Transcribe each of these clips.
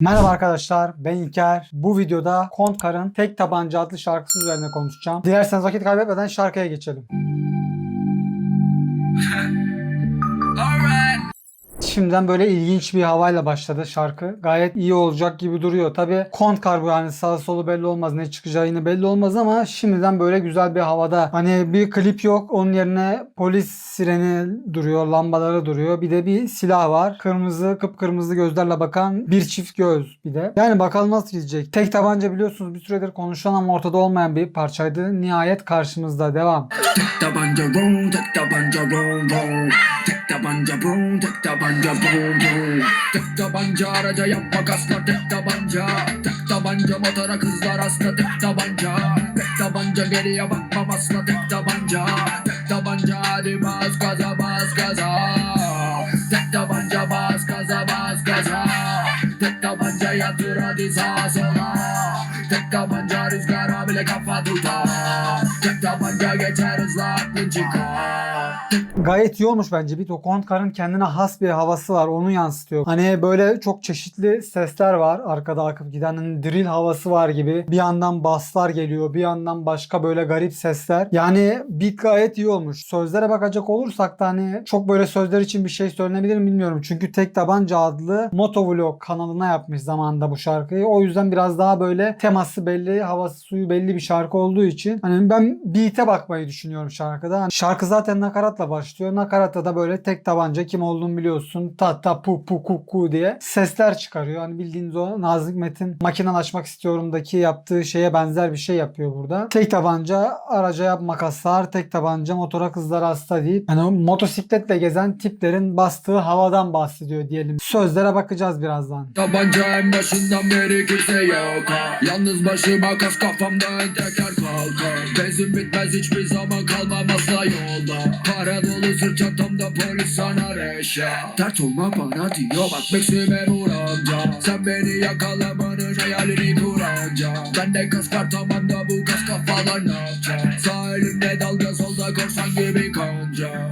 Merhaba arkadaşlar ben İlker. Bu videoda Kontkar'ın Tek Tabanca adlı şarkısı üzerine konuşacağım. Dilerseniz vakit kaybetmeden şarkıya geçelim. Şimdiden böyle ilginç bir havayla başladı şarkı. Gayet iyi olacak gibi duruyor. Tabi Kontkar bu yani sağ solu belli olmaz. Ne çıkacağı yine belli olmaz ama şimdiden böyle güzel bir havada. Hani bir klip yok. Onun yerine polis sireni duruyor. Lambaları duruyor. Bir de bir silah var. Kırmızı kıpkırmızı gözlerle bakan bir çift göz bir de. Yani bakalım nasıl gidecek. Tek tabanca biliyorsunuz bir süredir konuşulan ama ortada olmayan bir parçaydı. Nihayet karşımızda. Devam. Tek tabanca boom, tek tabanca boom boom. Tek tabanca boom, tek tabanca boom boom. Tek tabanca araca yapma kasla tek tabanca. Tek tabanca motora kızlar hasta tek tabanca. Tek tabanca geriye bakmam asla tek tabanca. Tek tabanca hadi bas gaza bas gaza. Tek tabanca bas gaza bas gaza. Tek tabanca yatır hadi sağa sola. Tek tabanca rüzgara bile kafa tutar. Tek tabanca geçer hızla aklın çıkar. Gayet iyi olmuş bence. Bir Kontkar'ın kendine has bir havası var. Onu yansıtıyor. Hani böyle çok çeşitli sesler var. Arkada akıp giden hani drill havası var gibi. Bir yandan basslar geliyor. Bir yandan başka böyle garip sesler. Yani beat gayet iyi olmuş. Sözlere bakacak olursak da hani çok böyle sözler için bir şey söylenebilir mi bilmiyorum. Çünkü Tek Tabanca adlı Motovlog kanalına yapmış zamanında bu şarkıyı. O yüzden biraz daha böyle teması belli, havası suyu belli bir şarkı olduğu için hani ben beat'e bakmayı düşünüyorum şarkıda. Hani şarkı zaten nakaratla başlıyor. Nakaratta da böyle tek tabanca kim olduğunu biliyorsun. Ta ta pu pu ku ku diye sesler çıkarıyor. Hani bildiğiniz o Nazım Hikmet'in makinalaşmak istiyorumdaki yaptığı şeye benzer bir şey yapıyor burada. Tek tabanca araca yap makaslar, tek tabanca motora kızlar hasta deyip hani motosikletle gezen tiplerin bastığı havadan bahsediyor diyelim. Sözlere bakacağız birazdan. Tabanca en başından beri kimse yok. Yalnız başıma kas kafamdan teker kalkar Benzin bitmez hiçbir zaman kalmam asla yolda. Para dolu sırt çantamda polis sana reşa Dert olma bana diyor bak Beksi memur amca Sen beni yakalamanın hayalini kur anca Ben de kas var tamam da bu kas kafalar ne yapacak? Sağ elimde dalga solda korsan gibi kanca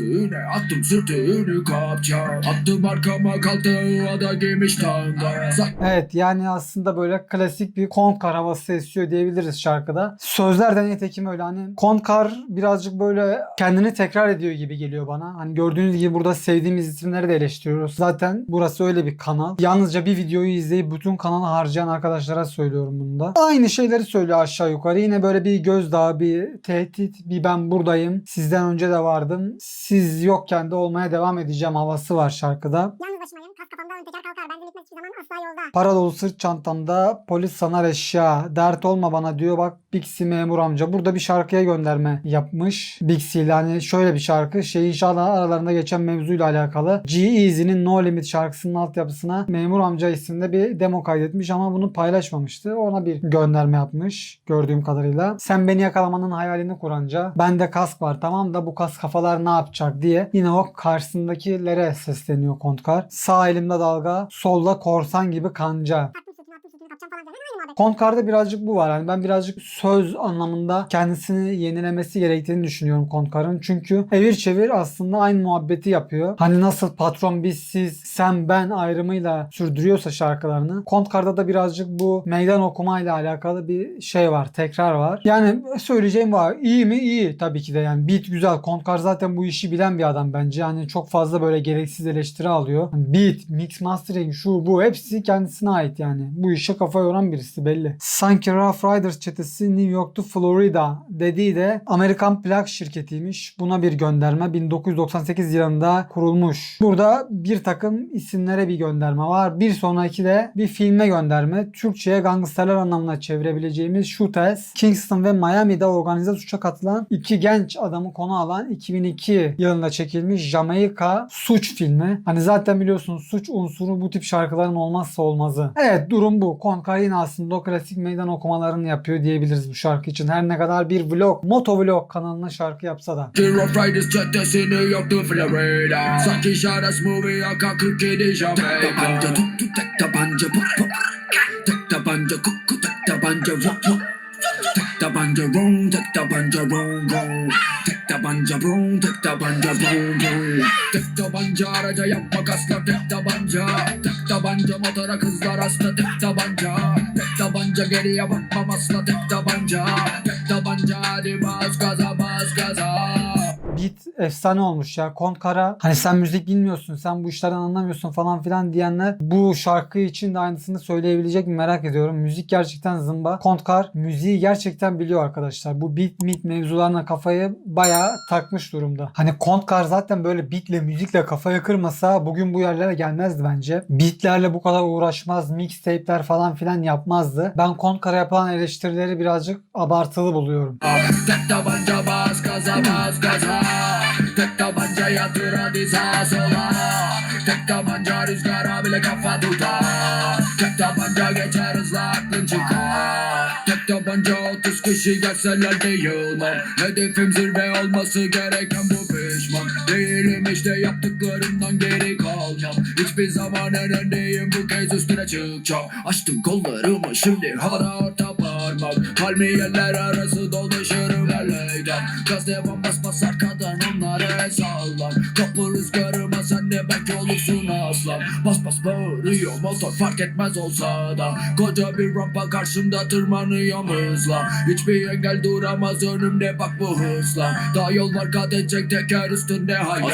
Sürtüğüne attım sürtüğünü kapça Attım arkama kaldı o da giymiş tanga Evet yani aslında böyle klasik bir Kontkar havası esiyor diyebiliriz şarkıda. Sözlerden nitekim öyle hani Kontkar birazcık böyle kendini tekrar ediyor gibi geliyor bana. Hani gördüğünüz gibi burada sevdiğimiz isimleri de eleştiriyoruz. Zaten burası öyle bir kanal. Yalnızca bir videoyu izleyip bütün kanalı harcayan arkadaşlara söylüyorum bunu da. Aynı şeyleri söylüyor aşağı yukarı. Yine böyle bir gözdağı, bir tehdit, bir ben buradayım. Sizden önce de vardım. Siz yokken de olmaya devam edeceğim havası var şarkıda. Yalnız başımayım. Kas kafamda ön teker kalkar. Bitmez hiçbir zaman asla yolda. Para dolu sırt çantamda polis sanar eşya. Dert olma bana diyor bak Bixi memur amca. Burada bir şarkıya gönderme yapmış. Bixi ile hani şöyle bir şarkı. Şey inşallah aralarında geçen mevzuyla alakalı. G-Eazy'nin No Limit şarkısının altyapısına memur amca isimde bir demo kaydetmiş ama bunu paylaşmamıştı. Ona bir gönderme yapmış gördüğüm kadarıyla. Sen beni yakalamanın hayalini kuranca. Bende kask var tamam da bu kask kafalar ne yapacak diye. Yine o karşısındakilere sesleniyor Kontkar. Sağ elimde dalga, solda korsan gibi kanca. Kontkar'da birazcık bu var. Yani ben birazcık söz anlamında kendisini yenilemesi gerektiğini düşünüyorum Kontkar'ın. Çünkü evir çevir aslında aynı muhabbeti yapıyor. Hani nasıl patron biz siz sen ben ayrımıyla sürdürüyorsa şarkılarını. Kontkar'da da birazcık bu meydan okumayla alakalı bir şey var. Tekrar var. Yani söyleyeceğim var. İyi mi? İyi tabii ki de. Yani beat güzel. Kontkar zaten bu işi bilen bir adam bence. Yani çok fazla böyle gereksiz eleştiri alıyor. Hani beat, mix mastering, şu bu hepsi kendisine ait yani. Bu işe kafa yoran birisi belli. Sanki Rough Riders çetesi New York to Florida dediği de Amerikan plak şirketiymiş. Buna bir gönderme 1998 yılında kurulmuş. Burada bir takım isimlere bir gönderme var. Bir sonraki de bir filme gönderme. Türkçe'ye gangsterler anlamına çevirebileceğimiz Shooters, Kingston ve Miami'de organize suça katılan iki genç adamı konu alan 2002 yılında çekilmiş Jamaika suç filmi. Hani zaten biliyorsunuz suç unsuru bu tip şarkıların olmazsa olmazı. Evet durum bu. Konkar yine aslında o klasik meydan okumalarını yapıyor diyebiliriz bu şarkı için. Her ne kadar bir vlog, motovlog kanalına şarkı yapsa da. Rough Riders çetesi New York to Florida. Sanki Şaras movie aka 47 Jamaica. Tek tabanca tut tut tek tabanca pop pop. Tek tabanca kuku tek tabanca vop vop Tek tabanca ron tek tabanca ron ron Tek tabanca tabanca bum tek tabanca bum bum Tek tabanca araca yapma kaslar tek tabanca. Tek tabanca motora kızlar hasta tek tabanca tabanca geriye bakmam asla tek tabanca. Tek tabanca hadi bas gaza bas gaza Beat efsane olmuş ya. Kontkara hani sen müzik bilmiyorsun, sen bu işlerden anlamıyorsun falan filan diyenler bu şarkı için de aynısını söyleyebilecek mi merak ediyorum. Müzik gerçekten zımba. Kontkar müziği gerçekten biliyor arkadaşlar. Bu beat meet mevzularına kafayı bayağı takmış durumda. Hani Kontkar zaten böyle beatle müzikle kafaya kırmasa bugün bu yerlere gelmezdi bence. Beatlerle bu kadar uğraşmaz, mixtape'ler falan filan yapmazdı. Ben Kontkar'a yapılan eleştirileri birazcık abartılı buluyorum. Gaza Tek tabanca yatır hadi sağa sola Tek tabanca rüzgara bile kafa tutar. Tek tabanca geçer hızla aklın çıkar. Tek tabanca 30 kişi gelseler de yılmam Hedefim zirve olması gereken bu pişman. Değilim işte yaptıklarımdan geri kalmam. Hiçbir zaman en bu kez üstüne çıkacağım. Açtım kollarımı şimdi havada orta parmak. Palmiyeler arası dolaşırım eleyden Gaz devam basmaz arkadan onlara sallan Kapı de belki olursun aslan Bas bas bağırıyor motor fark etmez olsa da Koca bir rampa karşımda tırmanıyorum hızla Hiçbir engel duramaz önümde bak bu hızla Daha yol var kat edecek teker üstünde hayat.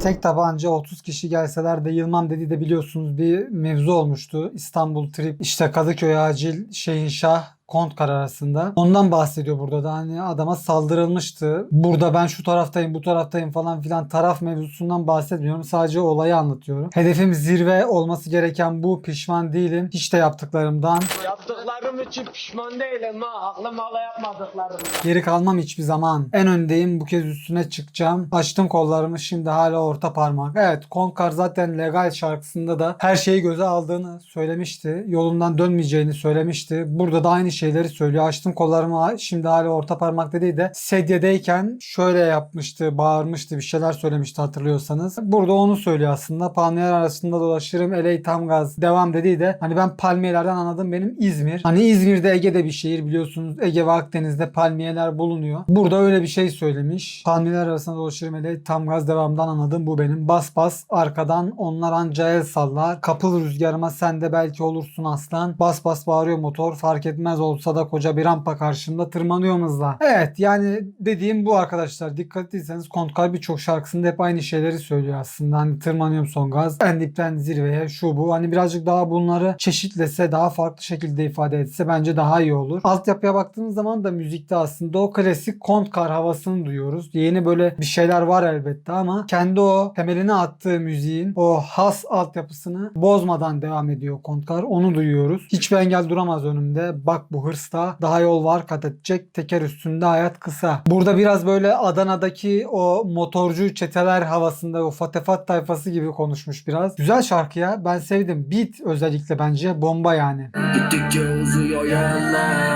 Tek tabanca 30 kişi gelseler de yılmam dediği de biliyorsunuz bir mevzu olmuştu. İstanbul Trip işte Kadıköy Acil Şehinşah Kontkar arasında. Ondan bahsediyor burada da hani adama saldırılmıştı. Burada ben şu taraftayım bu taraftayım falan filan taraf mevzusundan bahsetmiyorum. Sadece olayı anlatıyorum. Hedefim zirve olması gereken bu pişman değilim. Hiç de yaptıklarımdan Yaptıklarım için pişman değilim ha. Aklım hala yapmadıklarım. Geri kalmam hiçbir zaman. En öndeyim bu kez üstüne çıkacağım. Açtım kollarımı şimdi hala orta parmak. Evet Konkar zaten legal şarkısında da her şeyi göze aldığını söylemişti. Yolundan dönmeyeceğini söylemişti. Burada da aynı şeyleri söylüyor. Açtım kollarımı şimdi hala orta parmak dediği de sedyedeyken şöyle yapmıştı, bağırmıştı, bir şeyler söylemişti hatırlıyorsanız. Burada onu söylüyor aslında. Palmiyeler arasında dolaşırım. Eley tam gaz. Devam dediği de hani ben palmiyelerden anladım benim İzmir. Hani İzmir'de Ege'de bir şehir biliyorsunuz. Ege ve Akdeniz'de palmiyeler bulunuyor. Burada öyle bir şey söylemiş. Palmiyeler arasında dolaşırım eley tam gaz devamdan anladım. Bu benim. Bas bas arkadan onlar anca el sallar. Kapıl rüzgarıma sen de belki olursun aslan. Bas bas bağırıyor motor. Fark etmez olsa da koca bir rampa karşımda tırmanıyorum hızla. Evet yani dediğim bu arkadaşlar. Dikkat ettiyseniz Kontkar birçok şarkısında hep aynı şeyleri söylüyor aslında. Hani tırmanıyorum son gaz. En dipten zirveye şu bu. Hani birazcık daha bunları çeşitlese daha farklı şekilde ifade etse bence daha iyi olur. Altyapıya baktığınız zaman da müzikte aslında o klasik Kontkar havasını duyuyoruz. Yeni böyle bir şeyler var elbette ama kendi o temelini attığı müziğin o has altyapısını bozmadan devam ediyor Kontkar. Onu duyuyoruz. Hiçbir engel duramaz önümde. Bak bu hırsta daha yol var kat edecek. Teker üstünde hayat kısa. Burada biraz böyle Adana'daki o motorcu çeteler havasında o fatefat tayfası gibi konuşmuş biraz. Güzel şarkı ya. Ben sevdim. Beat özellikle bence bomba yani. Gittikçe uzuyor yollar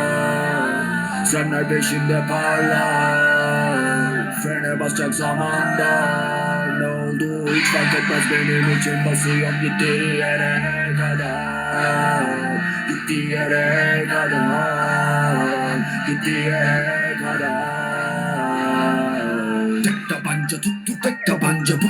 Senler peşinde parlar Frene basacak zamanda Ne oldu hiç fark etmez benim için Basıyorum gittiği yere kadar Gittiği yere kadar Gittiği yere kadar Tek tabanca tuttu tek tabanca bu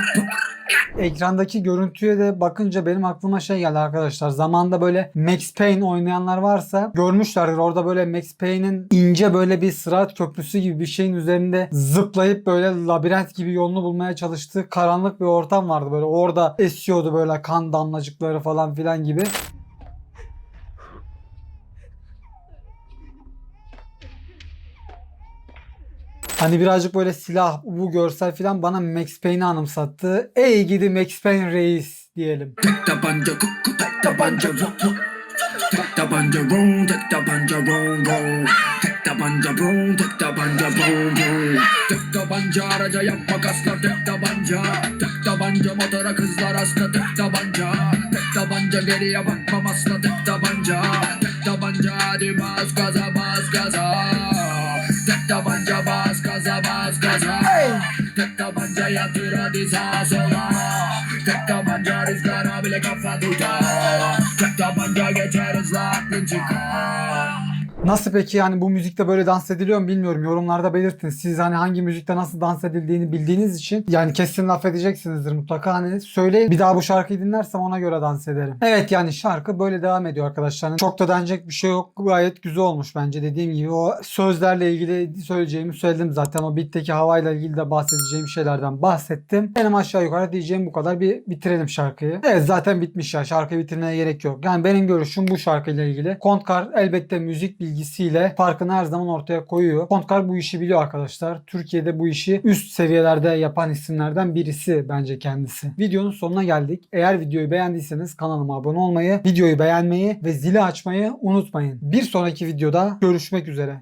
Ekrandaki görüntüye de bakınca benim aklıma şey geldi arkadaşlar. Zamanında böyle Max Payne oynayanlar varsa görmüşlerdir. Orada böyle Max Payne'in ince böyle bir sırat köprüsü gibi bir şeyin üzerinde zıplayıp böyle labirent gibi yolunu bulmaya çalıştığı karanlık bir ortam vardı. Böyle orada esiyordu böyle kan damlacıkları falan filan gibi. Hani birazcık böyle silah, bu görsel falan bana Max Payne'i anımsattı. Ey gidi Max Payne reis diyelim. Tabanca geriye bakmam asla tek tabanca. Tek tabanca hadi bas gaza bas gaza Tek tabanca bas gaza bas gaza. Tek tabanca yatır hadi sağa sola. Tek tabanca rüzgara bile kafa tutar. Tek tabanca geçer hızla aklın çıkar Nasıl peki yani bu müzikte böyle dans ediliyor mu bilmiyorum. Yorumlarda belirtin. Siz hani hangi müzikte nasıl dans edildiğini bildiğiniz için yani kesin laf edeceksinizdir mutlaka. Hani söyleyin bir daha bu şarkıyı dinlersem ona göre dans ederim. Evet yani şarkı böyle devam ediyor arkadaşlar. Hani Çok da denecek bir şey yok. Gayet güzel olmuş bence. Dediğim gibi o sözlerle ilgili söyleyeceğimi söyledim zaten. O beat'teki havayla ilgili de bahsedeceğim şeylerden bahsettim. Benim aşağı yukarı diyeceğim bu kadar. Bir bitirelim şarkıyı. Evet zaten bitmiş ya. Şarkıyı bitirmeye gerek yok. Yani benim görüşüm bu şarkıyla ilgili. Kontkar elbette müzik bilgisiyle farkını her zaman ortaya koyuyor. Kontkar bu işi biliyor arkadaşlar. Türkiye'de bu işi üst seviyelerde yapan isimlerden birisi bence kendisi. Videonun sonuna geldik. Eğer videoyu beğendiyseniz kanalıma abone olmayı, videoyu beğenmeyi ve zili açmayı unutmayın. Bir sonraki videoda görüşmek üzere.